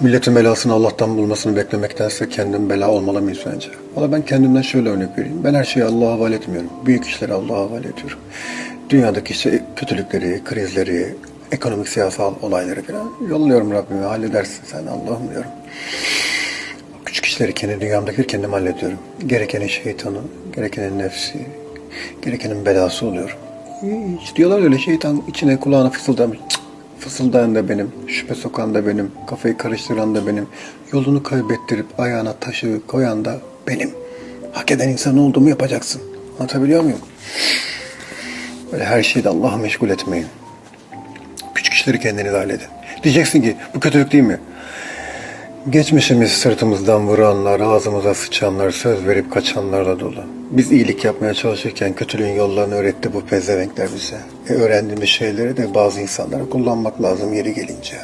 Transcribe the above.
Milletin belasını Allah'tan bulmasını beklemektense kendim bela olmalı mıyız bence? Valla ben kendimden şöyle örnek vereyim. Ben her şeyi Allah'a havale etmiyorum. Büyük işleri Allah'a havale ediyorum. Dünyadaki işte kötülükleri, krizleri, ekonomik siyasal olayları falan yolluyorum Rabbime. Halledersin sen Allah'ım diyorum. Küçük işleri kendi dünyamdakileri kendim hallediyorum. Gerekenin şeytanı, gerekenin nefsi, gerekenin belası oluyorum. Hiç diyorlar öyle şeytan içine kulağına fısıldamış. Fısıldayan da benim, şüphe sokan da benim, kafayı karıştıran da benim, yolunu kaybettirip ayağına taşı koyan da benim. Hak eden insan olduğumu yapacaksın. Anlatabiliyor muyum? Böyle her şeyi de Allah'a meşgul etmeyin. Küçük işleri kendiniz halledin. Diyeceksin ki bu kötülük değil mi? Geçmişimiz sırtımızdan vuranlar, ağzımıza sıçanlar, söz verip kaçanlarla dolu. Biz iyilik yapmaya çalışırken kötülüğün yollarını öğretti bu pezevenkler bize. E öğrendiğimiz şeyleri de bazı insanlara kullanmak lazım yeri gelince.